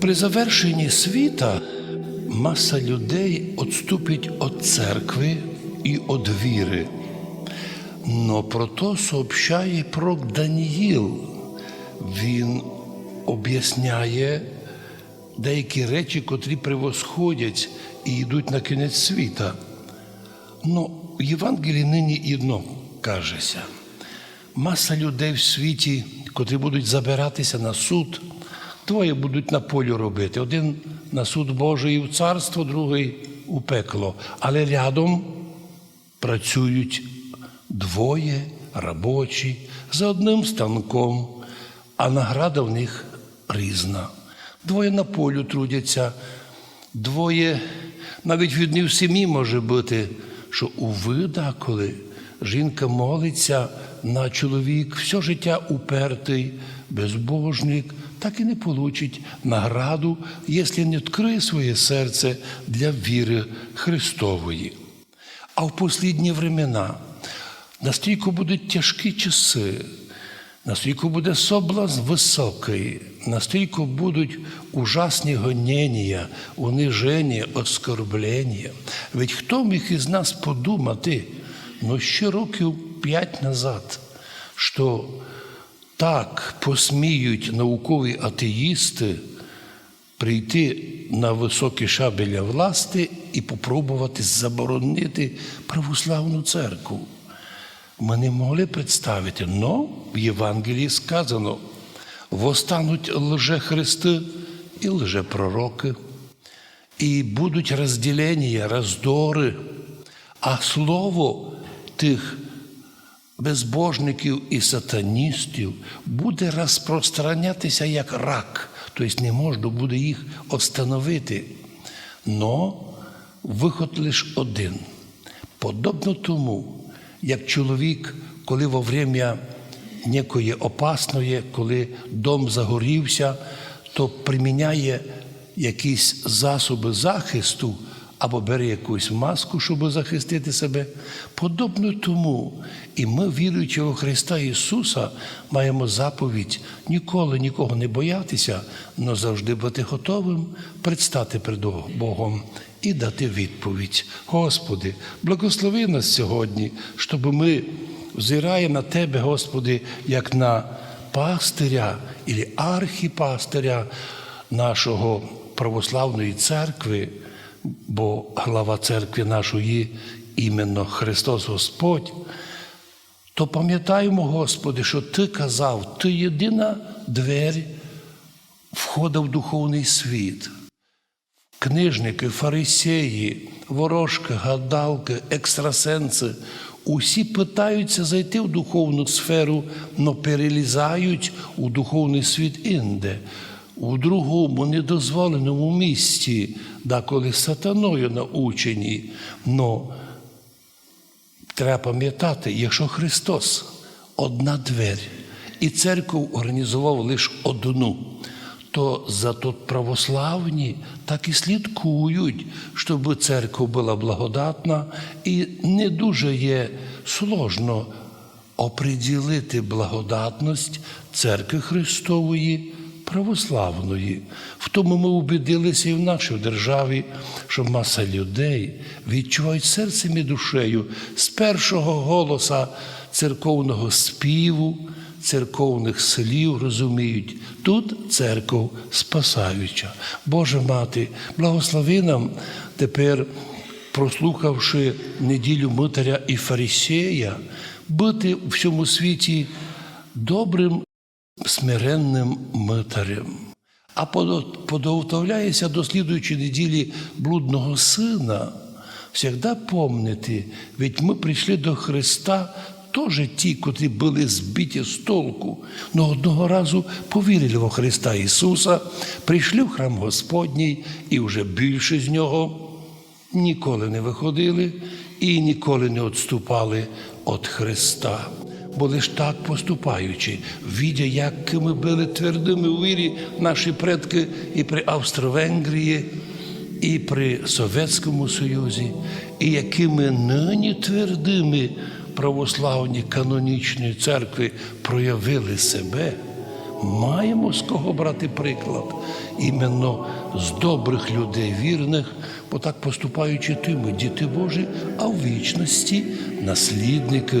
При завершенні світа маса людей відступить від церкви і від віри. Но про то сообщає пророк Даніїл. Він об'ясняє деякі речі, котрі превосходять і йдуть на кінець світа. Ну, в Євангелії нині одно кажеться. Маса людей в світі, котрі будуть забиратися на суд, двоє будуть на полі робити. Один на суд Божий в царство, другий у пекло. Але рядом працюють двоє робочі за одним станком, а награда в них різна. Двоє на полю трудяться, двоє навіть в одній в сім'ї може бути, що у вида, коли жінка молиться на чоловік, все життя упертий, безбожник, так і не получить награду, якщо не відкриє своє серце для віри Христової. А в послідні времена настільки будуть тяжкі часи, настільки буде соблазн високий, настільки будуть ужасні гонення, униження, оскорблення. Ведь хто міг із нас подумати, ну ще років п'ять назад, що так посміють наукові атеїсти прийти на високі шабеля власти і попробувати заборонити православну церкву. Ми не могли представити, но в Євангелії сказано: востануть лжехристи і лжепророки, і будуть розділення, роздори, а слово тих безбожників і сатаністів буде розпространятися як рак, тобто не можна буде їх остановити. Но виход лише один. Подобно тому, як чоловік, коли во время некої опасної, коли дом загорівся, то приміняє якісь засоби захисту або бере якусь маску, щоб захистити себе. Подобно тому, і ми, віруючи у Христа Ісуса, маємо заповідь ніколи нікого не боятися, але завжди бути готовим предстати перед Богом і дати відповідь. Господи, благослови нас сьогодні, щоб ми, взирає на Тебе, Господи, як на пастиря і архіпастиря нашого православної церкви, бо глава церкви нашої іменно Христос Господь, то пам'ятаємо, Господи, що Ти казав, Ти єдина двері входа в духовний світ. Книжники, фарисеї, ворожки, гадалки, екстрасенси усі питаються зайти в духовну сферу, но перелізають у духовний світ інде, у другому недозволеному місці, деколи сатаною научені. Но треба пам'ятати, якщо Христос одна двері, і церкву організував лише одну то зато православні так і слідкують, щоб церква була благодатна, і не дуже є сложно оприділити благодатність церкви Христової православної. В тому ми убедилися і в нашій державі, що маса людей відчувають серцем і душею з першого голоса церковного співу церковних слів розуміють, тут церков спасаюча. Боже мати, благослови нам тепер, прослухавши неділю Митаря і Фарисея, бути в всьому світі добрим, смиренним митарем. А подготовляється до слідуючої неділі блудного сина, завжди помнити, ведь ми прийшли до Христа теж ті, котрі були збиті з толку, но одного разу повірили во Христа Ісуса, прийшли в храм Господній і вже більше з нього ніколи не виходили і ніколи не відступали від Христа. Бо лиш так поступаючи, видя, якими були твердими у вірі наші предки і при Австро-Венгрії, і при Совєтському Союзі, і якими нині твердими православні канонічної церкви проявили себе, маємо з кого брати приклад. Іменно з добрих людей, вірних, бо так поступаючи ти, ми діти Божі, а в вічності наслідники